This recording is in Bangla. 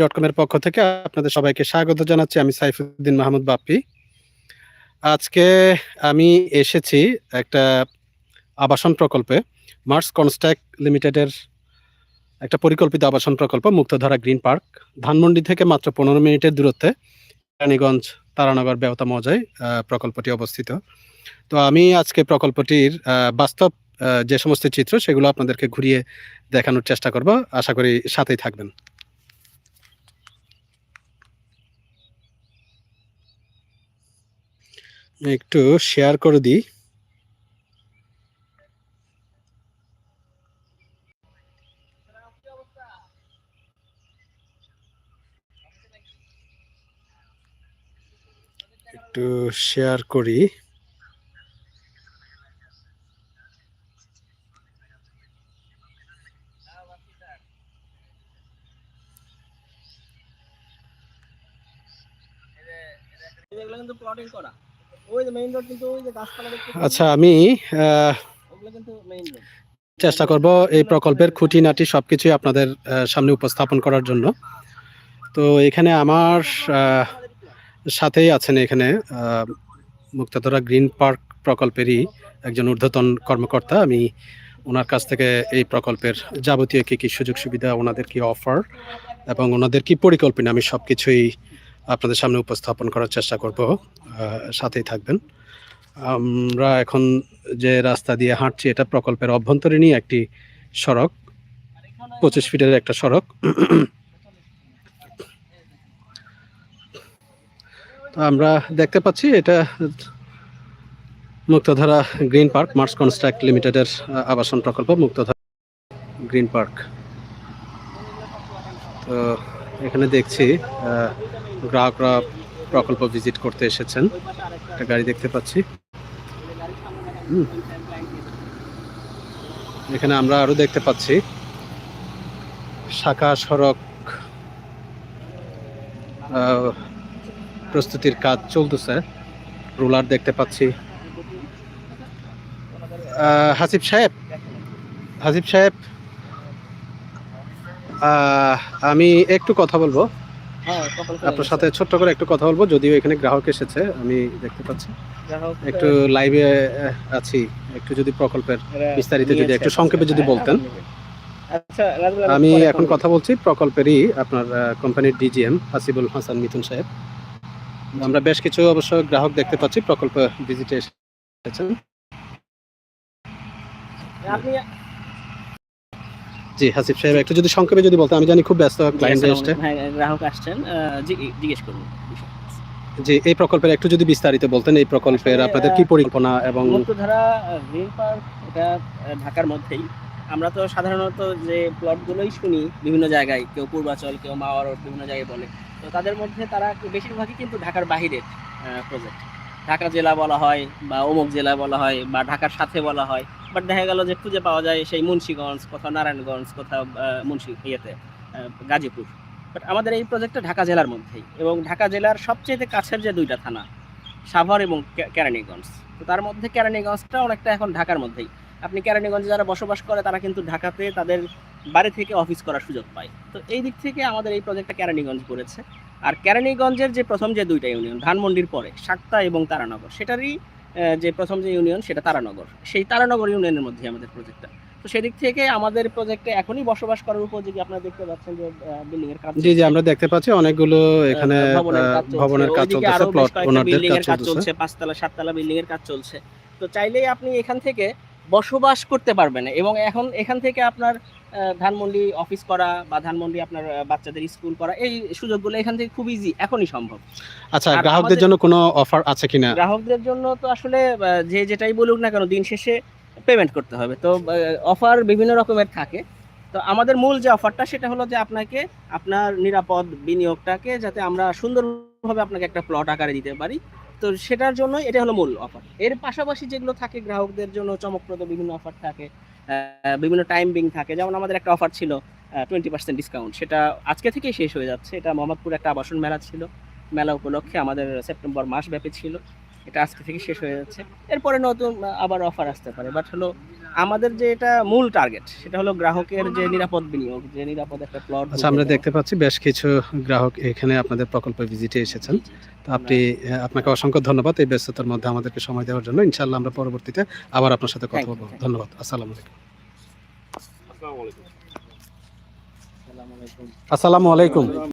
ডট কম এর পক্ষ থেকে আপনাদের সবাইকে স্বাগত জানাচ্ছি। আমি সাইফুদ্দিন মাহমুদ বাপ্পি। আজকে আমি এসেছি একটা আবাসন প্রকল্পে, মার্স কনস্ট্রাক্ট লিমিটেডের একটা পরিকল্পিত আবাসন প্রকল্প, মুক্তধারা গ্রিন পার্ক, ধানমন্ডি থেকে মাত্র পনেরো মিনিটের দূরত্বে, রানীগঞ্জ তারানগর বেহতা মজায় প্রকল্পটি অবস্থিত। তো আমি আজকে প্রকল্পটির বাস্তব যে সমস্ত চিত্র, সেগুলো আপনাদেরকে ঘুরিয়ে দেখানোর চেষ্টা করব। আশা করি সাথেই থাকবেন। একটু শেয়ার করে দিই। একটু শেয়ার করি। এগুলো কিন্তু প্লটিং করা। আচ্ছা আমি চেষ্টা করব এই প্রকল্পের খুঁটিনাটি সবকিছুই আপনাদের সামনে উপস্থাপন করার জন্য। তো এখানে আমার সাথেই আছেন এখানে মুক্তাধরা গ্রিন পার্ক প্রকল্পেরই একজন ঊর্ধ্বতন কর্মকর্তা। আমি ওনার কাছ থেকে এই প্রকল্পের যাবতীয় কী কী সুযোগ সুবিধা ওনাদের কি অফার এবং ওনাদের কি পরিকল্পনা আমি সব কিছুই আপনাদের সামনে উপস্থাপন করার চেষ্টা করব। সাথেই থাকবেন। আমরা এখন যে রাস্তা দিয়ে হাঁটছি, এটা প্রকল্পের অভ্যন্তরীণই একটি সড়ক, পঁচিশ ফিটের একটা সড়ক। তো আমরা দেখতে পাচ্ছি, এটা Muktadhara green park, Mars construct লিমিটেডের আবাসন প্রকল্প, মুক্তধারা গ্রিন পার্ক। তো এখানে দেখছি গ্রাহকরা প্রকল্প ভিজিট করতে এসেছেন। একটা গাড়ি দেখতে পাচ্ছি। এখানে আমরা আরও দেখতে পাচ্ছি। শাখা সড়ক প্রস্তুতির কাজ চলতেছে। রোলার দেখতে পাচ্ছি। হাসিব সাহেব হাসিব সাহেব আমি একটু কথা বলব। আপনার সাথে ছোট্ট করে একটু কথা বলব যদিও এখানে গ্রাহক এসেছে আমি দেখতে পাচ্ছি। একটু লাইভে আছি একটু যদি প্রকল্পের বিস্তারিত যদি একটু সংক্ষেপে যদি হ্যাঁ, বলতেন। আচ্ছা আমি এখন কথা বলছি প্রকল্পেরই আপনার কোম্পানির ডিজিএম হাসিবুল হাসান মিথুন সাহেব। আমরা বেশ কিছু অবশ্য গ্রাহক দেখতে পাচ্ছি প্রকল্প ভিজিটে এসেছেন। আপনি জি হাসিব সাহেব একটু যদি সংক্ষেপে যদি বলতেন আমি জানি খুব ব্যস্ত ক্লায়েন্ট জি, আসসালামু আলাইকুম। হ্যাঁ গ্রাহক আসছেন জি- জিজ্ঞেস করুন যে এই প্রকল্পের একটু যদি বিস্তারিত বলতেন এই প্রকল্পের আপনাদের কি পরিকল্পনা এবং মুক্তধারা গ্রিন পার্ক এটা ঢাকার মধ্যেই। আমরা তো সাধারণত যে প্লটগুলোই শুনি বিভিন্ন জায়গায় কেউ পূর্বাচল কেউ মাওয়া রোড বিভিন্ন জায়গায় বলে। তো তাদের মধ্যে তারা বেশিরভাগই কিন্তু ঢাকার বাহিরের প্রজেক্ট ঢাকা জেলা বলা হয় বা অমুক জেলা বলা হয় বা ঢাকার সাথে বলা হয়। বাট দেখা গেল যে খুঁজে পাওয়া যায় সেই মুন্সিগঞ্জ, কোথাও নারায়ণগঞ্জ, কোথাও মুন্সি ইয়েতে গাজীপুর। বাট আমাদের এই প্রজেক্টটা ঢাকা জেলার মধ্যেই এবং ঢাকা জেলার সবচেয়ে কাছের যে দুইটা থানা, সাভার এবং কেরানীগঞ্জ। তো তার মধ্যে কেরানীগঞ্জটা অনেকটা এখন ঢাকার মধ্যেই। আপনি কেরানীগঞ্জে যারা বসবাস করে, তারা কিন্তু ঢাকাতে তাদের বাড়ি থেকে অফিস করার সুযোগ পায়। তো এই দিক থেকে আমাদের এই প্রজেক্টটা কেরানীগঞ্জ করেছে। আর কেরানীগঞ্জের যে প্রথম যে দুইটা ইউনিয়ন ধানমন্ডির পরে সাক্তা এবং তারানগর, সেটারই যে প্রথম যে ইউনিয়ন সেটা তারানগর। সেই তারানগর ইউনিয়নের মধ্যে আমাদের প্রজেক্টটা তো সেদিক থেকে আমাদের প্রজেক্টে এখনই বসবাস করার উপযোগী আপনারা দেখতে পাচ্ছেন যে বিল্ডিং এর কাজ জি জি আমরা দেখতে পাচ্ছি। অনেকগুলো এখানে ভবনের কাজ চলছে। প্লট ওনারদের বিল্ডিং কাজ এর কাজ চলছে পাঁচতলা সাততলা বিল্ডিং এর কাজ চলছে। তো চাইলেই আপনি এখান থেকে বসবাস করতে পারবেন। এবং এখন এখান থেকে আপনার ধানমন্ডি অফিস করা বা ধানমন্ডি আপনার বাচ্চাদের স্কুল করা এই সুযোগগুলো এখান থেকে খুব ইজি এখনই সম্ভব। আচ্ছা গ্রাহকদের জন্য কোনো অফার আছে কিনা? গ্রাহকদের জন্য তো আসলে যে যেটাই বলুক না কেন দিন শেষে পেমেন্ট করতে হবে। তো অফার বিভিন্ন রকমের থাকে। তো আমাদের মূল যে অফারটা সেটা হলো যে আপনাকে আপনার নিরাপদ বিনিয়োগটাকে যাতে আমরা সুন্দরভাবে আপনাকে একটা প্লট আকারে দিতে পারি। তো সেটার জন্য এটা হলো মূল অফার এর পাশাপাশি যেগুলো থাকে গ্রাহকদের জন্য চমকপ্রদ বিভিন্ন অফার থাকে। বিভিন্ন টাইম বিং থাকে। যেমন আমাদের একটা অফার ছিল টোয়েন্টি পার্সেন্ট ডিসকাউন্ট সেটা আজকে থেকেই শেষ হয়ে যাচ্ছে। এটা মোহাম্মদপুর একটা আবাসন মেলা ছিল। মেলা উপলক্ষে আমাদের সেপ্টেম্বর মাস ব্যাপী ছিল। এটা আজকে থেকে শেষ হয়ে যাচ্ছে। এরপরে নতুন আবার অফার আসতে পারে। বাট হলো আমাদের যে এটা মূল টার্গেট সেটা হলো গ্রাহকের যে নিরাপদ বিনিয়োগ যে নিরাপদ একটা প্লট আচ্ছা আমরা দেখতে পাচ্ছি বেশ কিছু গ্রাহক এখানে আপনাদের প্রকল্পে ভিজিটে এসেছেন। তো আপনি আপনাকে অসংখ্য ধন্যবাদ এই ব্যস্ততার মধ্যে আমাদেরকে সময় দেওয়ার জন্য। ইনশাআল্লাহ আমরা পরবর্তীতে আবার আপনার সাথে কথা বলব। ধন্যবাদ। আসসালামু আলাইকুম। আসসালামু আলাইকুম। আসসালামু আলাইকুম।